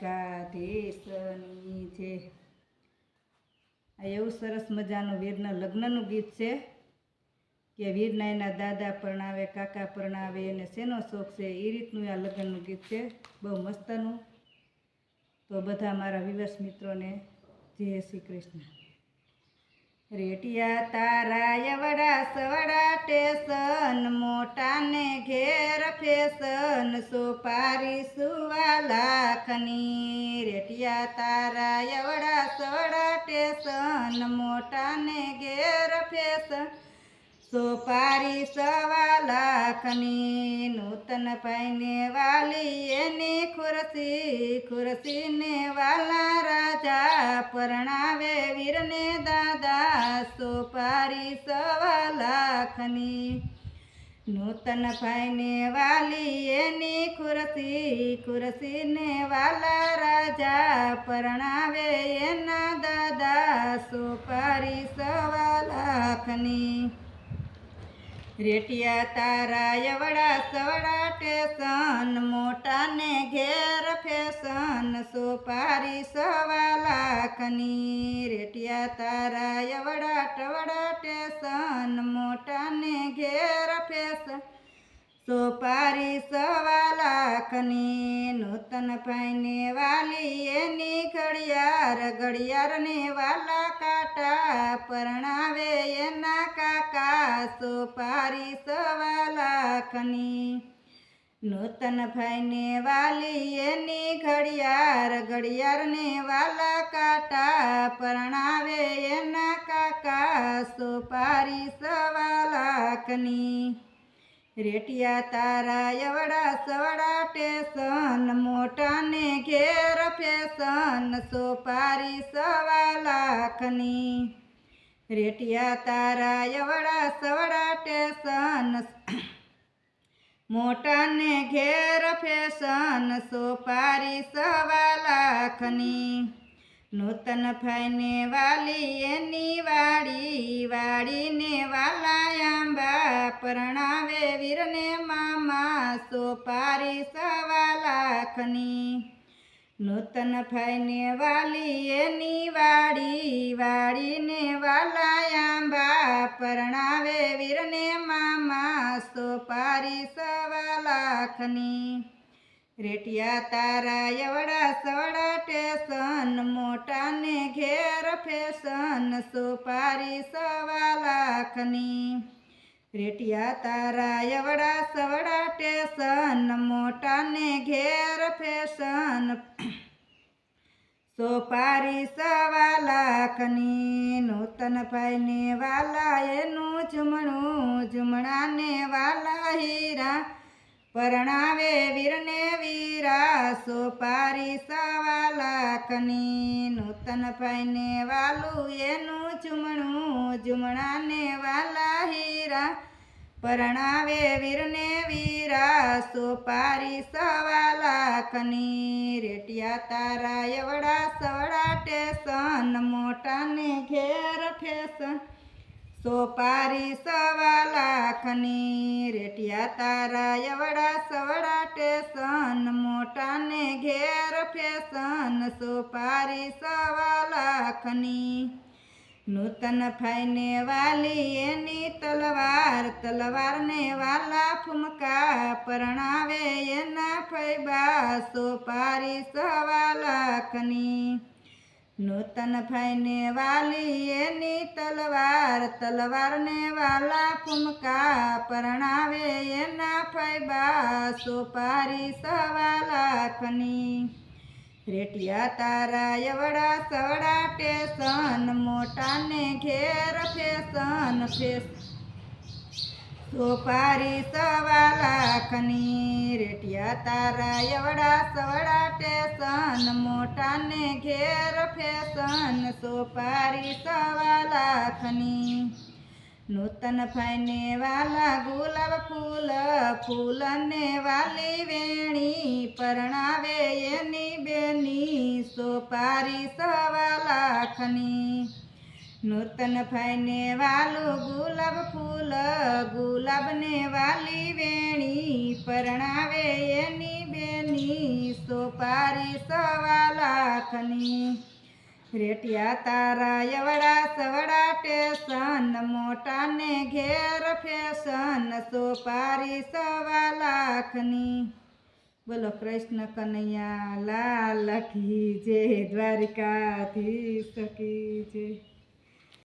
દ્વારિકાધીશની છે આ એવું સરસ મજાનું વીરના લગ્નનું ગીત છે કે વીરના એના દાદા પરણાવે, કાકા પરણાવે એને શેનો શોખ છે એ રીતનું આ લગ્નનું ગીત છે. બહુ મસ્તનું. તો બધા મારા વિવસ મિત્રોને જય શ્રી કૃષ્ણ. રેટિયા તારા એવડા સવડા ટેશન મોટાને ઘેર ફેશન સોપારી સુવા લાખની રેટિયા તારા એવડા સવડા ટેશન મોટાને ઘેર ફેશન સોપારી સવા લાખની નૂતન પાઈને વાલી એની ખુરશી, ખુરશીને વાલા પરણાવે વીરને દાદા સોપારી સવા લાખની. નૂતન ભાઈને વાલી એની ખુરશી, ખુરશીને વાલા રાજા પરણાવે એના દાદા સોપારી સવા લાખની. રેટિયા તારા એવડા સવડા ટેશન, મોટાને ઘેર ફેશન, સોપારી સવા લાખની. રેટિયા તારા એવડા ટવડા ટેશન, મોટાને ઘેર ફેશન, સોપારી સવા લાખની. નૂતન ભાઈને વાલી એની ઘડિયાળ ઘડિયારને વાલા કાટા પરણાવે એના કાકા સોપારી સવા નૂતન ભાઈને વાલી એની ઘડિયાળ, ઘડિયાળને વાલા કાટા પરણાવે એના કાકા સોપારી સવા લાખની રેટિયા તારા એવડા સવડા ટેશન, મોટાને ઘેર ફેશન, સોપારી સવા લાખની રેટિયા તારા એવડા સવડા ટેશન. મોટાને ઘેર ફેશન, સોપારી સવા લાખની. નૂતન ફાઈને વાલી એની વાડી, વાડીને વાલા આંબા પરણાવે વીરને મામા, સોપારી સવા લાખની. નૂતન ફાઈને વાલી એની વાડી વાડીને વાલા આંબા પરણાવે વીરને મામા સોપારી સવા લાખની. રેટિયા તારા એવડા સવડા ટેશન, મોટાને ઘેર ફેશન, સોપારી સવા લાખની. રેટિયા તારા એવડા સવડા ટેશન, મોટાને ઘેર ફેશન. સોપારી સવા લાખની નૂતન ભાઈને વાલા, એનું જમણું જમણાને વાલા હીરા. પરણાવે વીરને વીરા, સોપારી સવા લાખની નૂતન ભાઈને વાલું, એનું જુમણું જુમણાને વાલા પરણાવે વીરને વીરા સોપારી સવા લાખની રેટિયા તારા એવડા સવડા ટેશન મોટાને ઘેર ફેશન સોપારી સવા લાખની રેટિયા તારા એવડા સવડા ટેશન મોટાને ઘેર ફેશન સોપારી સવા લાખની નૂતન ફાઈને વાલી એની તલવાર, તલવારને વાલા ફૂમકા પરણાવે એના ફૈબા સોપારી સવા લાખની. નૂતન ફાઈને વાલી એની તલવાર, તલવારને વાલા ફૂમકા પરણાવે એના ફૈબા સોપારી સવા રેટિયા તારા એવડા સવડા ટેશન મોટાને ઘેર ફેશન ફેશ સોપારી સવા લાખની, રેટિયા તારા એવડા સવડા ટેશન મોટાને ઘેર ફેશન સોપારી સવા લાખની નૂતન ફાઈને વાલા ગુલાબ ફૂલ, ફૂલને વાલી વેણી, પરણાવે એની બેની સોપારી સવા લાખની નૂતન ભાઈને વાલું ગુલાબ ફૂલ, ગુલાબને વાલી વેણી, પરણાવે એની બેની સોપારી સવા રેટિયા તારા એવડા સવડા ટેશન, મોટાને ઘેર ફેશન, સોપારી સવા લાખની. બોલો કૃષ્ણ કનૈયા, લાલ કી જય દ્વારિકાધીશ કી જય